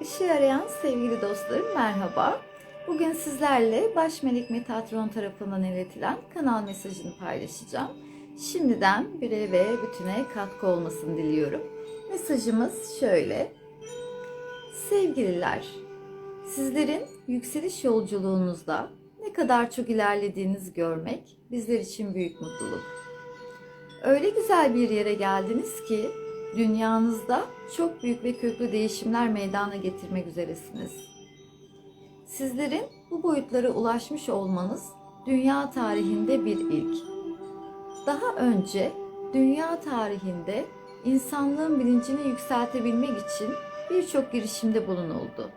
Işığı arayan sevgili dostlarım merhaba. Bugün sizlerle Baş Melek Metatron tarafından iletilen kanal mesajını paylaşacağım. Şimdiden bire ve bütüne katkı olmasını diliyorum. Mesajımız şöyle. Sevgililer, sizlerin yükseliş yolculuğunuzda ne kadar çok ilerlediğinizi görmek bizler için büyük mutluluk. Öyle güzel bir yere geldiniz ki dünyanızda çok büyük ve köklü değişimler meydana getirmek üzeresiniz. Sizlerin bu boyutlara ulaşmış olmanız dünya tarihinde bir ilk. Daha önce dünya tarihinde insanlığın bilincini yükseltebilmek için birçok girişimde bulunuldu.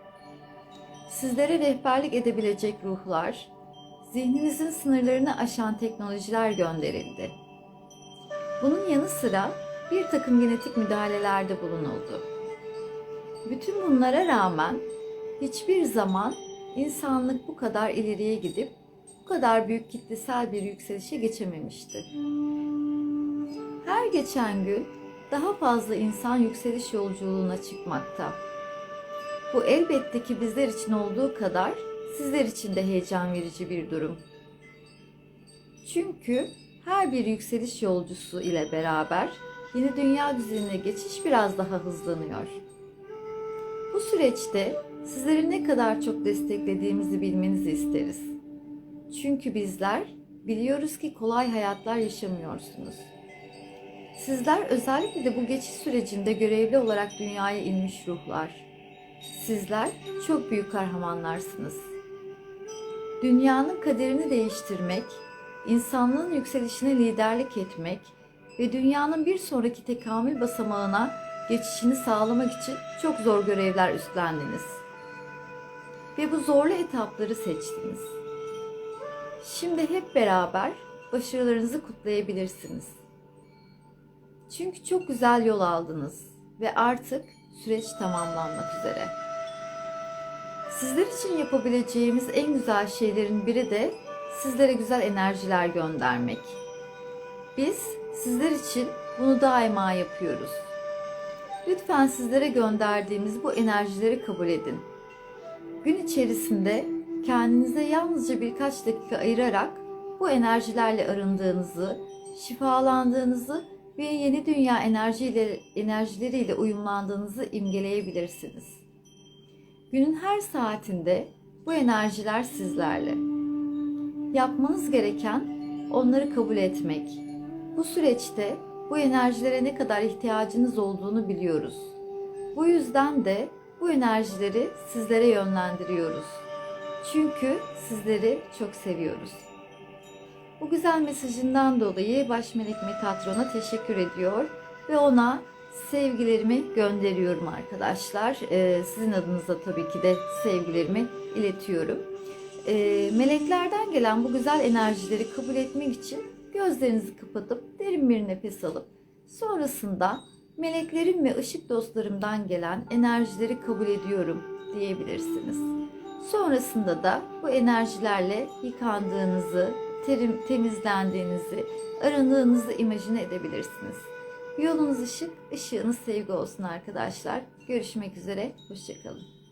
Sizlere rehberlik edebilecek ruhlar, zihninizin sınırlarını aşan teknolojiler gönderildi. Bunun yanı sıra bir takım genetik müdahalelerde bulunuldu. Bütün bunlara rağmen hiçbir zaman insanlık bu kadar ileriye gidip bu kadar büyük kitlesel bir yükselişe geçememişti. Her geçen gün daha fazla insan yükseliş yolculuğuna çıkmakta. Bu elbette ki bizler için olduğu kadar sizler için de heyecan verici bir durum. Çünkü her bir yükseliş yolcusu ile beraber yeni dünya düzenine geçiş biraz daha hızlanıyor. Bu süreçte sizleri ne kadar çok desteklediğimizi bilmenizi isteriz. Çünkü bizler biliyoruz ki kolay hayatlar yaşamıyorsunuz. Sizler özellikle de bu geçiş sürecinde görevli olarak dünyaya inmiş ruhlar. Sizler çok büyük kahramanlarsınız. Dünyanın kaderini değiştirmek, insanlığın yükselişine liderlik etmek ve dünyanın bir sonraki tekamül basamağına geçişini sağlamak için çok zor görevler üstlendiniz. Ve bu zorlu etapları seçtiniz. Şimdi hep beraber başarılarınızı kutlayabilirsiniz. Çünkü çok güzel yol aldınız ve artık süreç tamamlanmak üzere. Sizler için yapabileceğimiz en güzel şeylerin biri de sizlere güzel enerjiler göndermek. Biz sizler için bunu daima yapıyoruz. Lütfen sizlere gönderdiğimiz bu enerjileri kabul edin. Gün içerisinde kendinize yalnızca birkaç dakika ayırarak bu enerjilerle arındığınızı, şifalandığınızı ve yeni dünya enerjiyle, enerjileriyle uyumlandığınızı imgeleyebilirsiniz. Günün her saatinde bu enerjiler sizlerle. Yapmanız gereken onları kabul etmek. Bu süreçte bu enerjilere ne kadar ihtiyacınız olduğunu biliyoruz. Bu yüzden de bu enerjileri sizlere yönlendiriyoruz. Çünkü sizleri çok seviyoruz. Bu güzel mesajından dolayı Baş Melek Metatron'a teşekkür ediyor ve ona sevgilerimi gönderiyorum arkadaşlar. Ee, sizin adınıza tabii ki de sevgilerimi iletiyorum. Ee, meleklerden gelen bu güzel enerjileri kabul etmek için gözlerinizi kapatıp derin bir nefes alıp sonrasında meleklerim ve ışık dostlarımdan gelen enerjileri kabul ediyorum diyebilirsiniz. Sonrasında da bu enerjilerle yıkandığınızı, terim, temizlendiğinizi, arındığınızı imajine edebilirsiniz. Yolunuz ışık, ışığınız sevgi olsun arkadaşlar. Görüşmek üzere, hoşçakalın.